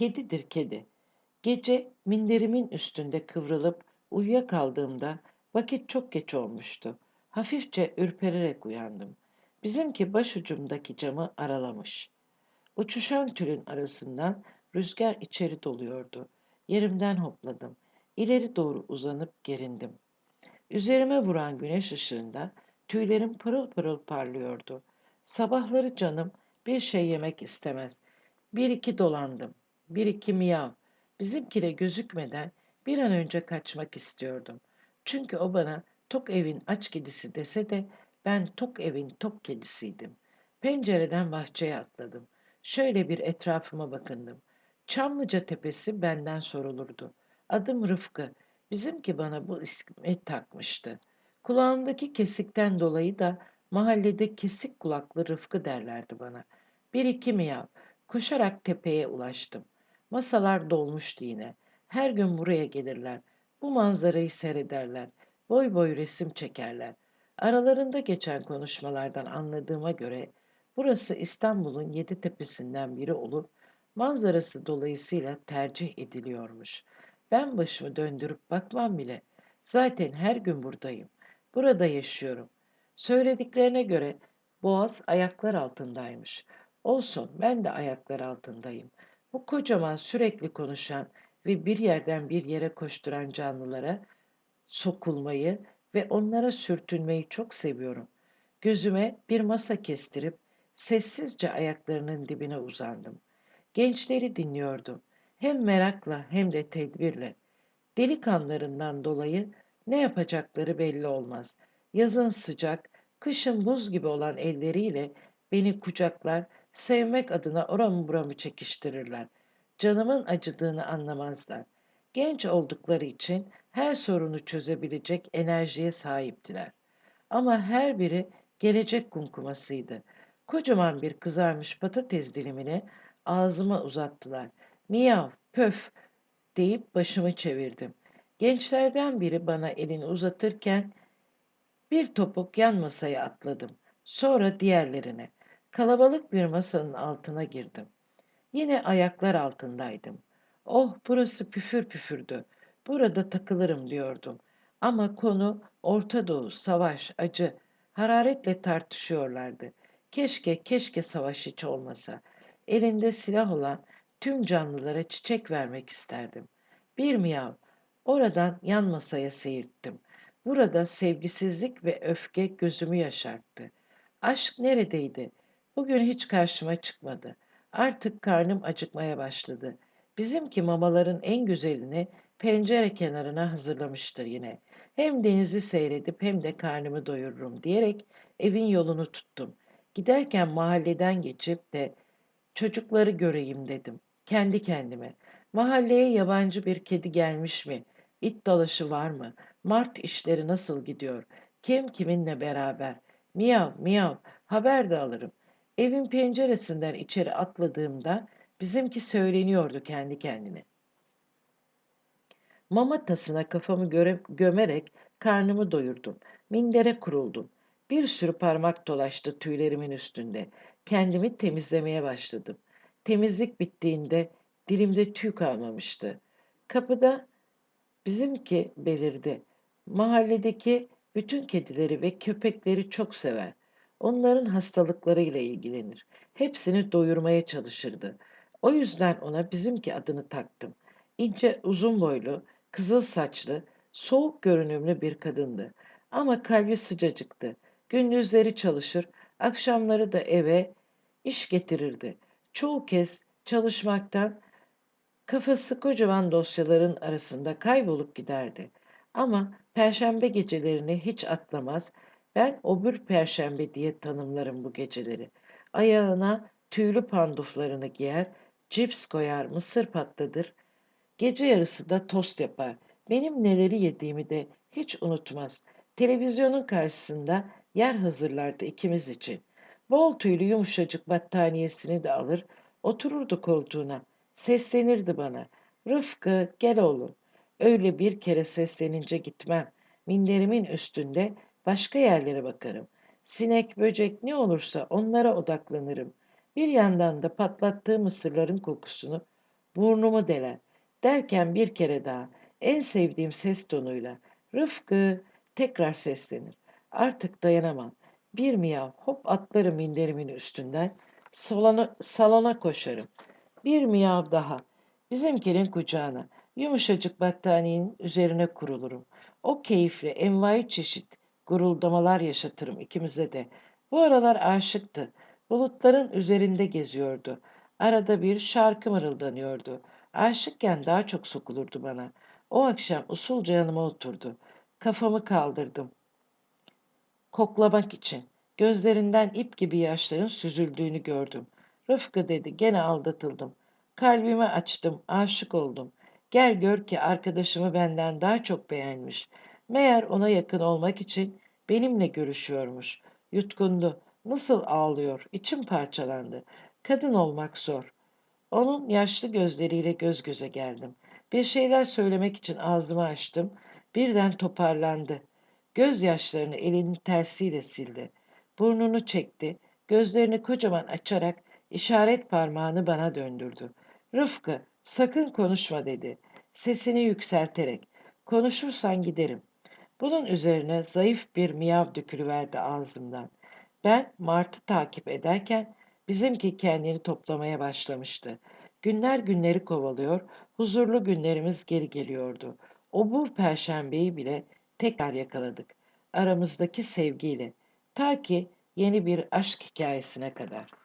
Kedidir kedi. Gece minderimin üstünde kıvrılıp uyuyakaldığımda vakit çok geç olmuştu. Hafifçe ürpererek uyandım. Bizimki başucumdaki camı aralamış. Uçuşan tülün arasından rüzgar içeri doluyordu. Yerimden hopladım. İleri doğru uzanıp gerindim. Üzerime vuran güneş ışığında tüylerim pırıl pırıl parlıyordu. Sabahları canım bir şey yemek istemez. Bir iki dolandım. Bir iki miyav. Bizimkine gözükmeden bir an önce kaçmak istiyordum. Çünkü o bana tok evin aç kedisi dese de ben tok evin tok kedisiydim. Pencereden bahçeye atladım. Şöyle bir etrafıma bakındım. Çamlıca tepesi benden sorulurdu. Adım Rıfkı. Bizimki bana bu ismi takmıştı. Kulağımdaki kesikten dolayı da mahallede kesik kulaklı Rıfkı derlerdi bana. Bir iki miyav. Koşarak tepeye ulaştım. Masalar dolmuştu yine. Her gün buraya gelirler. Bu manzarayı seyrederler. Boy boy resim çekerler. Aralarında geçen konuşmalardan anladığıma göre burası İstanbul'un yedi tepesinden biri olup manzarası dolayısıyla tercih ediliyormuş. Ben başımı döndürüp bakmam bile. Zaten her gün buradayım. Burada yaşıyorum. Söylediklerine göre boğaz ayaklar altındaymış. Olsun ben de ayaklar altındayım. Bu kocaman sürekli konuşan ve bir yerden bir yere koşturan canlılara sokulmayı ve onlara sürtünmeyi çok seviyorum. Gözüme bir masa kestirip sessizce ayaklarının dibine uzandım. Gençleri dinliyordum. Hem merakla hem de tedbirle. Delikanlarından dolayı ne yapacakları belli olmaz. Yazın sıcak, kışın buz gibi olan elleriyle beni kucaklar, sevmek adına oramı buramı çekiştirirler. Canımın acıdığını anlamazlar. Genç oldukları için her sorunu çözebilecek enerjiye sahiptiler. Ama her biri gelecek kumkumasıydı. Kocaman bir kızarmış patates dilimini ağzıma uzattılar. Miyav, pöf deyip başımı çevirdim. Gençlerden biri bana elini uzatırken bir topuk yan masaya atladım. Sonra diğerlerine. Kalabalık bir masanın altına girdim. Yine ayaklar altındaydım. Oh burası püfür püfürdü. Burada takılırım diyordum. Ama konu Orta Doğu, savaş, acı. Hararetle tartışıyorlardı. Keşke, keşke savaş hiç olmasa. Elinde silah olan tüm canlılara çiçek vermek isterdim. Bir miyav. Oradan yan masaya seyirttim. Burada sevgisizlik ve öfke gözümü yaşarttı. Aşk neredeydi? Bugün hiç karşıma çıkmadı. Artık karnım acıkmaya başladı. Bizimki mamaların en güzelini pencere kenarına hazırlamıştır yine. Hem denizi seyredip hem de karnımı doyururum diyerek evin yolunu tuttum. Giderken mahalleden geçip de çocukları göreyim dedim. Kendi kendime. Mahalleye yabancı bir kedi gelmiş mi? İt dalaşı var mı? Mart işleri nasıl gidiyor? Kim kiminle beraber? Miyav miyav haber de alırım. Evin penceresinden içeri atladığımda bizimki söyleniyordu kendi kendine. Mama tasına kafamı göre, gömerek karnımı doyurdum. Mindere kuruldum. Bir sürü parmak dolaştı tüylerimin üstünde. Kendimi temizlemeye başladım. Temizlik bittiğinde dilimde tüy kalmamıştı. Kapıda bizimki belirdi. Mahalledeki bütün kedileri ve köpekleri çok sever. Onların hastalıklarıyla ilgilenir. Hepsini doyurmaya çalışırdı. O yüzden ona bizimki adını taktım. İnce, uzun boylu, kızıl saçlı, soğuk görünümlü bir kadındı. Ama kalbi sıcacıktı. Gündüzleri çalışır, akşamları da eve iş getirirdi. Çoğu kez çalışmaktan kafası kocaman dosyaların arasında kaybolup giderdi. Ama perşembe gecelerini hiç atlamaz, ben obür perşembe diye tanımlarım bu geceleri. Ayağına tüylü panduflarını giyer, cips koyar, mısır patladır. Gece yarısı da tost yapar. Benim neleri yediğimi de hiç unutmaz. Televizyonun karşısında yer hazırlardı ikimiz için. Bol tüylü yumuşacık battaniyesini de alır, otururdu koltuğuna. Seslenirdi bana. Rıfkı gel oğlum. Öyle bir kere seslenince gitmem. Minderimin üstünde başka yerlere bakarım. Sinek, böcek ne olursa onlara odaklanırım. Bir yandan da patlattığı mısırların kokusunu burnumu deler. Derken bir kere daha en sevdiğim ses tonuyla Rıfkı tekrar seslenir. Artık dayanamam. Bir miyav hop atlarım minderimin üstünden salona, salona koşarım. Bir miyav daha. Bizimkinin kucağına. Yumuşacık battaniyenin üzerine kurulurum. O keyifle envai çeşit guruldamalar yaşatırım ikimize de. Bu aralar aşıktı. Bulutların üzerinde geziyordu. Arada bir şarkı mırıldanıyordu. Aşıkken daha çok sokulurdu bana. O akşam usulca yanıma oturdu. Kafamı kaldırdım. Koklamak için. Gözlerinden ip gibi yaşların süzüldüğünü gördüm. Rıfkı dedi, gene aldatıldım. Kalbimi açtım, aşık oldum. Gel gör ki arkadaşımı benden daha çok beğenmiş. Meğer ona yakın olmak için benimle görüşüyormuş. Yutkundu. Nasıl ağlıyor, içim parçalandı. Kadın olmak zor. Onun yaşlı gözleriyle göz göze geldim. Bir şeyler söylemek için ağzımı açtım. Birden toparlandı. Gözyaşlarını elinin tersiyle sildi. Burnunu çekti. Gözlerini kocaman açarak işaret parmağını bana döndürdü. Rıfkı, sakın konuşma dedi. Sesini yükselterek. Konuşursan giderim. Bunun üzerine zayıf bir miyav dökülüverdi ağzımdan. Ben Mart'ı takip ederken bizimki kendini toplamaya başlamıştı. Günler günleri kovalıyor, huzurlu günlerimiz geri geliyordu. Obur perşembeyi bile tekrar yakaladık. Aramızdaki sevgiyle. Ta ki yeni bir aşk hikayesine kadar.